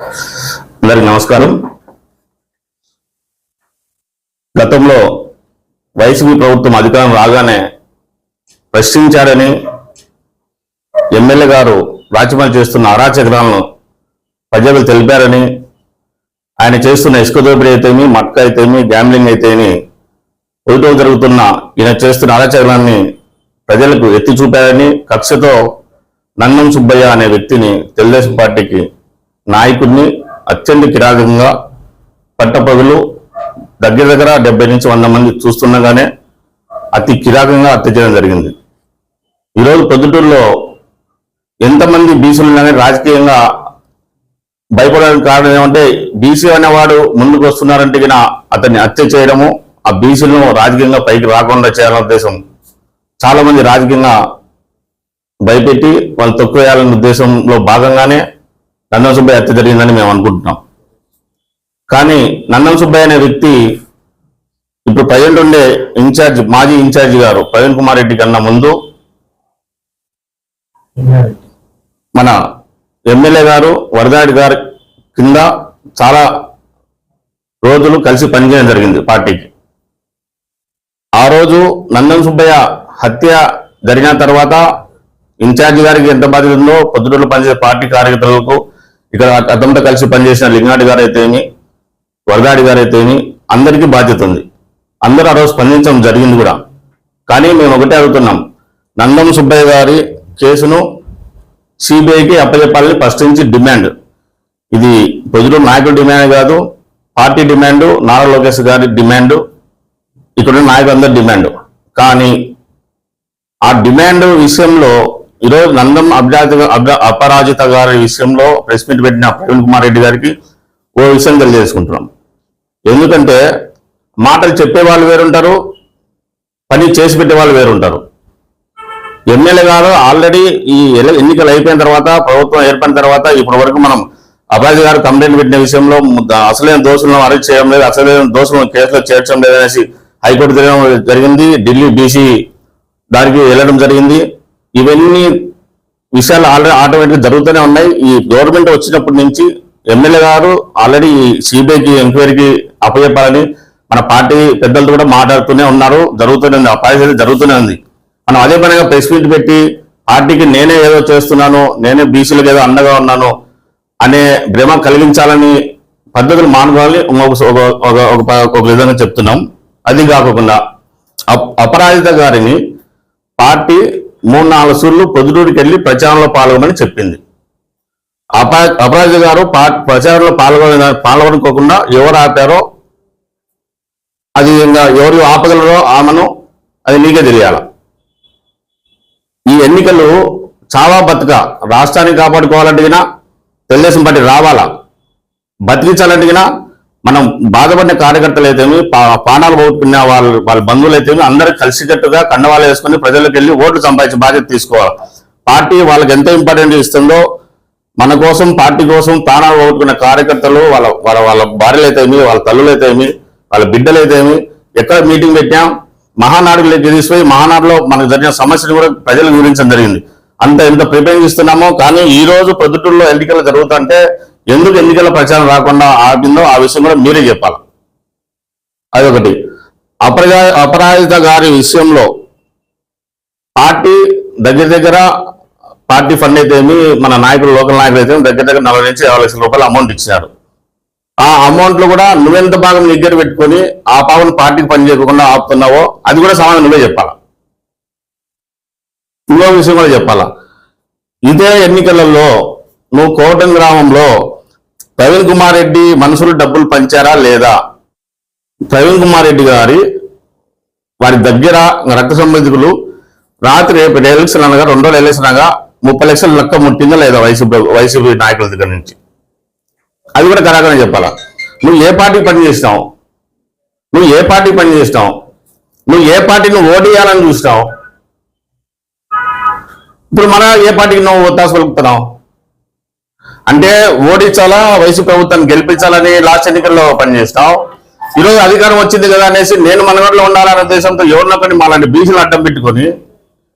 అందరికి నమస్కారం. గతంలో వైసీపీ ప్రభుత్వం అధికారం రాగానే ప్రశ్నించారని ఎమ్మెల్యే గారు రాజమండ్రి చేస్తున్న అరాచకరాలను ప్రజలు తెలిపారని ఆయన చేస్తున్న ఇసుక దోపిడీ అయితేమి మట్క అయితేమి గ్యాంబ్లింగ్ అయితేమి ప్రభుత్వం జరుగుతున్న ఈయన చేస్తున్న అరాచకరాన్ని ప్రజలకు ఎత్తి చూపారని కక్షతో నందం సుబ్బయ్య అనే వ్యక్తిని తెలుగుదేశం పార్టీకి నాయకుడిని అత్యంత కిరాకంగా పట్టపదులు దగ్గర దగ్గర డెబ్బై నుంచి వంద మంది చూస్తుండగానే అతి కిరాకంగా హత్య చేయడం జరిగింది. ఈరోజు పొద్దుటూరులో ఎంతమంది బీసీలు ఉన్నా కానీ రాజకీయంగా భయపడడానికి కారణం ఏమంటే బీసీ అనేవాడు ముందుకు వస్తున్నారంటే గిన అతన్ని హత్య చేయడము ఆ బీసీలను రాజకీయంగా పైకి రాకుండా చేయాలనే ఉద్దేశం చాలామంది రాజకీయంగా భయపెట్టి వాళ్ళు తొక్కువేయాలనే ఉద్దేశంలో భాగంగానే నందం సుబ్బయ్య హత్య జరిగిందని మేము అనుకుంటున్నాం. కానీ నందం సుబ్బయ్య అనే వ్యక్తి ఇప్పుడు ప్రజెంట్ ఉండే ఇన్ఛార్జ్ మాజీ ఇన్ఛార్జ్ గారు ప్రవీణ్ కుమార్ రెడ్డి కన్నా ముందు మన ఎమ్మెల్యే గారు వరదాడి గారి కింద చాలా రోజులు కలిసి పనిచేయడం జరిగింది పార్టీకి. ఆ రోజు నందన్ సుబ్బయ్య హత్య జరిగిన తర్వాత ఇన్ఛార్జ్ గారికి ఎంత బాధ్యత ఉందో పొద్దుటూరులో పనిచేసే పార్టీ కార్యకర్తలకు ఇక్కడ అతనితో కలిసి పనిచేసిన లింగాడి గారు అయితేమి వరదాడి గారు అయితేమి అందరికీ బాధ్యత ఉంది. అందరూ ఆ రోజు స్పందించడం జరిగింది కూడా. కానీ మేము ఒకటే అడుగుతున్నాం. నందం సుబ్బయ్య గారి కేసును సిబిఐకి అప్పచెప్పాలని ఫస్ట్ నుంచి డిమాండ్. ఇది ప్రజలు నాయకుల డిమాండ్ కాదు పార్టీ డిమాండ్ నారా లోకేష్ గారి డిమాండ్ ఇక్కడ నాయకులందరి డిమాండ్. కానీ ఆ డిమాండ్ విషయంలో ఈరోజు నందం అభ్యర్థి అపరాజిత గారి విషయంలో ప్రెస్ మీట్ పెట్టిన ప్రవీణ్ కుమార్ రెడ్డి గారికి ఓ విషయం తెలియజేసుకుంటున్నాం. ఎందుకంటే మాటలు చెప్పే వాళ్ళు వేరుంటారు పని చేసి పెట్టే వాళ్ళు వేరుంటారు. ఎమ్మెల్యే గారు ఆల్రెడీ ఈ ఎన్నికలు అయిపోయిన తర్వాత ప్రభుత్వం ఏర్పడిన తర్వాత ఇప్పటి వరకు మనం అబ్బాజీ గారు కంప్లైంట్ పెట్టిన విషయంలో ద- అసలైన దోషులను అరెస్ట్ చేయడం లేదు అసలైన దోషులను కేసులో చేర్చడం లేదనేసి హైకోర్టు జరగడం జరిగింది ఢిల్లీ బీసీ దానికి వెళ్ళడం జరిగింది. ఇవన్నీ విషయాలు ఆల్రెడీ ఆటోమేటిక్ జరుగుతూనే ఉన్నాయి. ఈ గవర్నమెంట్ వచ్చినప్పటి నుంచి ఎమ్మెల్యే గారు ఆల్రెడీ సిబిఐకి ఎంక్వైరీకి అప్పచెప్పాలని మన పార్టీ పెద్దలతో కూడా మాట్లాడుతూనే ఉన్నారు. జరుగుతూనే ఉంది. ఆ పరిస్థితి జరుగుతూనే ఉంది. మనం అదే పనిగా ప్రెస్ మీట్ పెట్టి పార్టీకి నేనే ఏదో చేస్తున్నాను నేనే బీసీలకు ఏదో అండగా ఉన్నాను అనే భ్రమ కలిగించాలని పద్ధతులు మానుకోవాలని ఒక- ఒక- ఒక విధంగా చెప్తున్నాం. అది కాకుండా అప్- అపరాజిత గారిని పార్టీ మూడు నాలుగు సూర్లు పొద్దుటూరికి వెళ్ళి ప్రచారంలో పాల్గొనని చెప్పింది. అప అపరాజిత గారు పా- ప్రచారంలో పాల్గొన పాల్గొనుకోకుండా ఎవరు ఆపారో అది ఇంకా ఎవరు ఆపగలరో ఆమెను అది నీకే తెలియాల. ఈ ఎన్నికలు చాలా బతుక. రాష్ట్రాన్ని కాపాడుకోవాలంటే తెలుగుదేశం పార్టీ రావాలా? బతికించాలంటే మనం బాధపడిన కార్యకర్తలు అయితేమి పా- పానాలు పోగొట్టుకున్న వాళ్ళ వాళ్ళ బంధువులు అయితేమి అందరూ కలిసికట్టుగా కండవాళ్ళు వేసుకుని ప్రజలకు వెళ్ళి ఓట్లు సంపాదించే బాధ్యత తీసుకోవాలి. పార్టీ వాళ్ళకి ఎంత ఇంపార్టెంట్ ఇస్తుందో మన కోసం పార్టీ కోసం ప్రాణాలు పోగొట్టుకున్న కార్యకర్తలు వాళ్ళ వాళ్ళ వాళ్ళ భార్యలు అయితేమి వాళ్ళ తల్లులు అయితేమి వాళ్ళ బిడ్డలు అయితేమి ఎక్కడ మీటింగ్ పెట్టాం మహానాడులోకి తీసుకుపోయి మహానాడులో మనకు జరిగిన సమస్యలు కూడా ప్రజలకు వివరించడం జరిగింది. అంత ఎంత ప్రిపేర్ ఇస్తున్నామో కానీ ఈ రోజు ప్రొద్దుటూరులో ఎన్నికలు జరుగుతుంటే ఎందుకు ఎన్నికల ప్రచారం రాకుండా ఆపిందో ఆ విషయం కూడా మీరే చెప్పాలి. అదొకటి. అపరా అపరాజిత గారి విషయంలో పార్టీ దగ్గర దగ్గర పార్టీ ఫండ్ అయితే ఏమి మన నాయకులు లోకల్ నాయకులు అయితే దగ్గర దగ్గర నలభై నుంచి యాభై లక్షల రూపాయలు అమౌంట్ ఇచ్చినారు. ఆ అమౌంట్లో కూడా నువ్వెంత భాగం దగ్గర పెట్టుకొని ఆ పాపను పార్టీకి పని చేయకుండా ఆపుతున్నావో అది కూడా సమాధానం నువ్వే చెప్పాలా? ఇంకో విషయం కూడా చెప్పాలా? ఇదే ఎన్నికలలో నువ్వు కోటం గ్రామంలో ప్రవీణ్ కుమార్ రెడ్డి మనుషులు డబ్బులు పంచారా లేదా? ప్రవీణ్ కుమార్ రెడ్డి గారి వారి దగ్గర రక్త సంబంధికులు రాత్రి రేపు ఎలక్షన్ అనగా రెండో ఎలక్షన్ అనగా ముప్పై లక్షలు లెక్క ముట్టిందా లేదా వైసీపీ వైసీపీ నాయకుల దగ్గర నుంచి? అది కూడా కరాకనే చెప్పాలా? నువ్వు ఏ పార్టీకి పని చేసినావు? నువ్వు ఏ పార్టీ పని చేసినావు? నువ్వు ఏ పార్టీని ఓటేయాలని చూసినావు? ఇప్పుడు మన ఏ పార్టీకి నువ్వు ఒత్తాసు పలుకుతున్నావు? అంటే ఓడించాలా వైసీపీ ప్రభుత్వాన్ని గెలిపించాలని లాస్ట్ ఎన్నికల్లో పనిచేస్తావు ఈరోజు అధికారం వచ్చింది కదా అనేసి నేను మనగడలో ఉండాలనే ఉద్దేశంతో ఎవరినొకరిని మాలాంటి బీసీలు అడ్డం పెట్టుకొని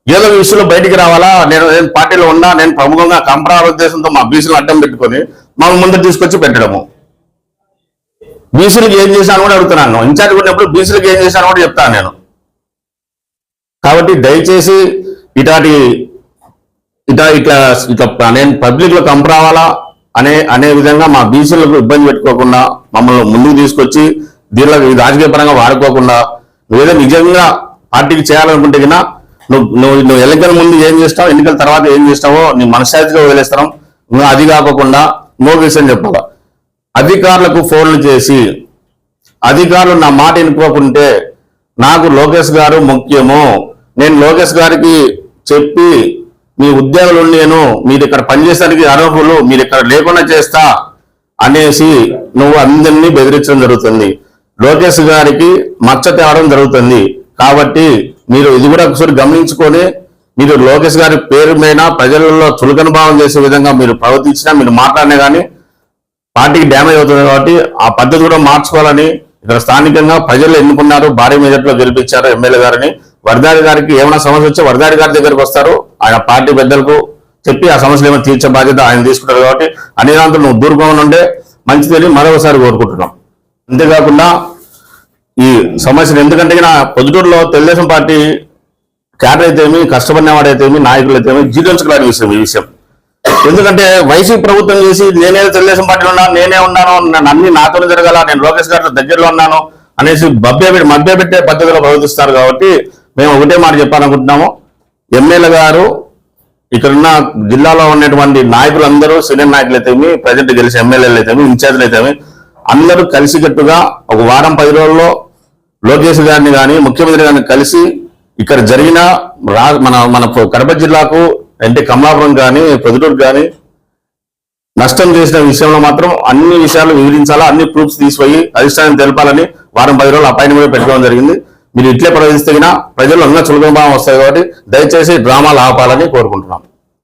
ఏదో విషయంలో బయటికి రావాలా నేను నేను పార్టీలో ఉన్నా నేను ప్రముఖంగా కంపరాల ఉద్దేశంతో మా బీసీలు అడ్డం పెట్టుకొని మమ్మల్ని ముందు తీసుకొచ్చి పెట్టడము. బీసీలకు ఏం చేశాను కూడా అడుగుతున్నాను ఇన్ఛార్జ్ ఉన్నప్పుడు బీసీలకు ఏం చేశాను కూడా చెప్తాను నేను. కాబట్టి దయచేసి ఇటాటి ఇట్లా ఇట్లా ఇట్లా నేను పబ్లిక్లో కంపు రావాలా అనే అనే విధంగా మా బీసీలకు ఇబ్బంది పెట్టుకోకుండా మమ్మల్ని ముందుకు తీసుకొచ్చి దీనిలో రాజకీయ పరంగా వాడుకోకుండా నువ్వేదో నిజంగా పార్టీకి చేయాలనుకుంటే గినా నువ్వు నువ్వు నువ్వు ఎన్నికల ముందు ఏం చేస్తావు ఎన్నికల తర్వాత ఏం చేస్తావో నీ మనశ్శాంతిగా వదిలేస్తాం. నువ్వు అది కాకుండా నో విషయం చెప్పాలా? అధికారులకు ఫోన్లు చేసి అధికారులు నా మాట వినుకోకుంటే నాకు లోకేష్ గారు ముఖ్యము. నేను లోకేష్ గారికి చెప్పి మీ ఉద్యోగులు నేను మీరు ఇక్కడ పనిచేసడానికి అర్హులు మీరు ఇక్కడ లేకుండా చేస్తా అనేసి నువ్వు అందరినీ బెదిరించడం జరుగుతుంది. లోకేష్ గారికి మచ్చ తేవడం జరుగుతుంది. కాబట్టి మీరు ఇది కూడా ఒకసారి గమనించుకొని మీరు లోకేష్ గారి పేరు మీద ప్రజలలో చులకన భావం చేసే విధంగా మీరు ప్రవర్తించినా మీరు మాట్లాడినా కానీ పార్టీకి డ్యామేజ్ అవుతుంది కాబట్టి ఆ పద్ధతి కూడా మార్చుకోవాలని ఇక్కడ స్థానికంగా ప్రజలు ఎన్నుకున్నారు భారీ మెజార్టీలో గెలిపించారు ఎమ్మెల్యే గారిని. వరదారి గారికి ఏమైనా సమస్య వచ్చే వరదారి గారి దగ్గరికి వస్తారు. ఆయన పార్టీ పెద్దలకు చెప్పి ఆ సమస్యలు ఏమైనా తీర్చే బాధ్యత ఆయన తీసుకుంటారు కాబట్టి అనిరాంతులు నువ్వు దూరంగా ఉండే మంచిదని మరొకసారి కోరుకుంటున్నాం. అంతేకాకుండా ఈ సమస్యలు ఎందుకంటే నా పొద్దుటూరులో తెలుగుదేశం పార్టీ క్యాడర్ అయితేమి కష్టపడినవాడైతేమి నాయకులు అయితేమి జీర్ణించుకోవడానికి విషయం ఈ విషయం. ఎందుకంటే వైసీపీ ప్రభుత్వం చేసి నేనే తెలుగుదేశం పార్టీలో ఉన్నాను నేనే ఉన్నాను నన్ను అన్ని నాతోనే జరగాల నేను లోకేష్ గారి దగ్గరలో ఉన్నాను అనేసి మభ్య మభ్య పెట్టే పద్ధతిలో ప్రవర్తిస్తారు కాబట్టి మేము ఒకటే మాట చెప్పాలనుకుంటున్నాము. ఎమ్మెల్యే గారు ఇక్కడున్న జిల్లాలో ఉన్నటువంటి నాయకులందరూ సీనియర్ నాయకులు అయితేమి ప్రజెంట్ గెలిచిన ఎమ్మెల్యేలు అయితేమి ఇన్ఛార్జ్లు అయితేమి అందరూ కలిసికట్టుగా ఒక వారం పది రోజుల్లో లోకేష్ గారిని కానీ ముఖ్యమంత్రి గారిని కలిసి ఇక్కడ జరిగిన రా మన మన కడప జిల్లాకు అంటే కమలాపురం కానీ పొద్దుటూరు కానీ నష్టం చేసిన విషయంలో మాత్రం అన్ని విషయాలు వివరించాలా అన్ని ప్రూఫ్స్ తీసుకుపోయి అధిష్టానం తెలపాలని వారం పది రోజులు అపాయింట్మెంట్ పెట్టుకోవడం జరిగింది. మీరు ఇట్లే ప్రవేశిస్తే ప్రజలు అన్న చులకన భావం వస్తాయి కాబట్టి దయచేసి డ్రామాలు ఆపాలని కోరుకుంటున్నాం.